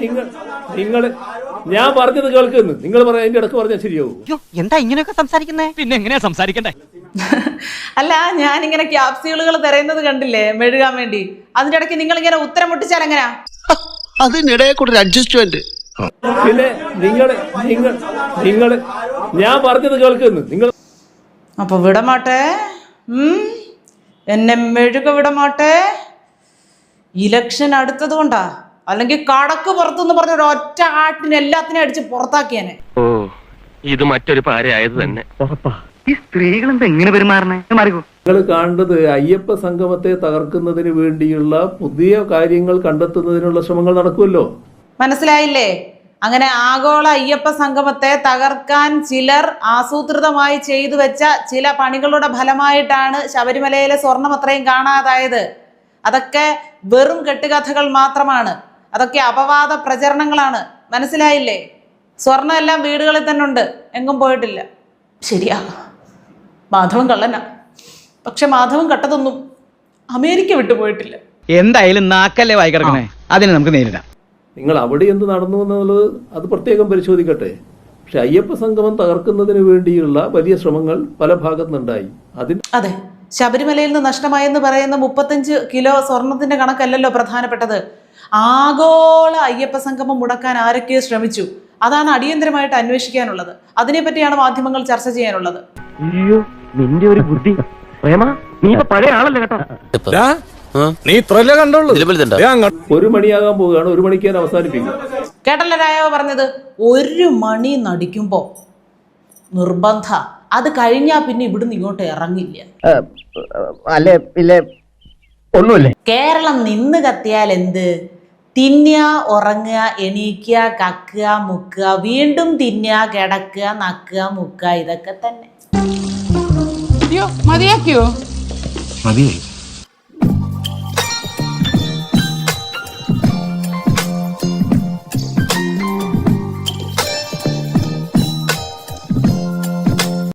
നിങ്ങൾ നിങ്ങൾ ഞാൻ പറഞ്ഞത് കേൾക്കുന്നു. നിങ്ങൾ പറയാം എന്റെ ഇടയ്ക്ക് പറഞ്ഞാൽ ശരിയാവും. എന്താ ഇങ്ങനെയൊക്കെ സംസാരിക്കുന്നേ? പിന്നെ എങ്ങനെയാ സംസാരിക്കണ്ടേ? അല്ല ഞാൻ ഇങ്ങനെ ക്യാപ്സ്യൂളുകൾ തിരയുന്നത് കണ്ടില്ലേ മെഴുകാൻ വേണ്ടി? അതിന്റെ ഇടയ്ക്ക് നിങ്ങൾ ഇങ്ങനെ ഉത്തരം മുട്ടിച്ചാൽ എങ്ങനെയാ? അതിനിടയെ കൂടെ അഡ്ജസ്റ്റ്മെന്റ് പിന്നെ നിങ്ങൾ നിങ്ങൾ നിങ്ങൾ ഞാൻ പറഞ്ഞത് കേൾക്കുന്നു. നിങ്ങൾ അപ്പൊ വിടമാട്ടെ? എന്നെ മെഴുക വിടമാട്ടെ? ഇലക്ഷൻ അടുത്തത് കൊണ്ടാ? അല്ലെങ്കിൽ കടക്ക് പുറത്തുനിന്ന് പറഞ്ഞ ഒരു ഒറ്റ ആട്ടിന് എല്ലാത്തിനും അടിച്ച് പുറത്താക്കിയനെ. ഓ ഇത് മറ്റൊരു പാരയായത് തന്നെ. ഈ സ്ത്രീകൾ എന്താ ഇങ്ങനെ പെരുമാറണേ? നിങ്ങൾ കാണുന്നത് അയ്യപ്പ സംഗമത്തെ തകർക്കുന്നതിന് വേണ്ടിയുള്ള പുതിയ കാര്യങ്ങൾ കണ്ടെത്തുന്നതിനുള്ള ശ്രമങ്ങൾ നടക്കുമല്ലോ. മനസ്സിലായില്ലേ? അങ്ങനെ ആഗോള അയ്യപ്പ സംഗമത്തെ തകർക്കാൻ ചിലർ ആസൂത്രിതമായി ചെയ്തു വെച്ച ചില പണികളുടെ ഫലമായിട്ടാണ് ശബരിമലയിലെ സ്വർണം അത്രയും കാണാതായത്. അതൊക്കെ വെറും കെട്ടുകഥകൾ മാത്രമാണ്. അതൊക്കെ അപവാദ പ്രചരണങ്ങളാണ്. മനസ്സിലായില്ലേ? സ്വർണം എല്ലാം വീടുകളിൽ തന്നെ ഉണ്ട്. എങ്ങും പോയിട്ടില്ല. ശരിയാ. മാധവൻ കള്ളനാ. പക്ഷെ മാധവൻ കട്ടതൊന്നും അമേരിക്ക വിട്ടു പോയിട്ടില്ല. എന്തായാലും നാക്കല്ലേ വായി കിടക്കണേ? അതിനെ നമുക്ക് നേരിടാം. നിങ്ങൾ അവിടെ എന്ത് നടന്നു എന്നുള്ളത് അത് പ്രത്യേകം പരിശോധിക്കട്ടെ. പക്ഷെ അയ്യപ്പ സംഗമം തകർക്കുന്നതിന് വേണ്ടിയുള്ള വലിയ ശ്രമങ്ങൾ പല ഭാഗത്തുനിന്നുണ്ടായി. അതിന് അതെ. ശബരിമലയിൽ നിന്ന് നഷ്ടമായെന്ന് പറയുന്ന മുപ്പത്തഞ്ച് കിലോ സ്വർണത്തിന്റെ കണക്കല്ലല്ലോ പ്രധാനപ്പെട്ടത്. ആഗോള അയ്യപ്പ സംഗമം മുടക്കാൻ ആരൊക്കെയോ ശ്രമിച്ചു. അതാണ് അടിയന്തരമായിട്ട് അന്വേഷിക്കാനുള്ളത്. അതിനെപ്പറ്റിയാണ് മാധ്യമങ്ങൾ ചർച്ച ചെയ്യാനുള്ളത്. അയ്യോ നിന്റെ ഒരു ബുദ്ധി. പ്രേമ നീ ഇപ്പൊ പഴയ ആളല്ലേ കേട്ടോ? നീ ഇത്രല്ലേ ഒരു മണിയാകാൻ പോവുകയാണ് ഒരു മണിക്ക് അവസാനിപ്പിക്കും. കേട്ടല്ലോ രായവ പറഞ്ഞത്. ഒരു മണി നടിക്കുമ്പോ നിർബന്ധ. അത് കഴിഞ്ഞാ പിന്നെ ഇവിടുന്ന് ഇങ്ങോട്ട് ഇറങ്ങില്ല. അല്ലേ ഇല്ലേ ഒന്നുമില്ലേ? കേരളം നിന്ന് കത്തിയാൽ എന്ത്? തിന്നുക ഉറങ്ങുക എണീക്കുക കക്കുക മുക്കുക വീണ്ടും തിന്നുക കിടക്കുക നക്കുക മുക്കുക ഇതൊക്കെ തന്നെ. അയ്യോ മതിയാക്കിയോ? മതിയായി.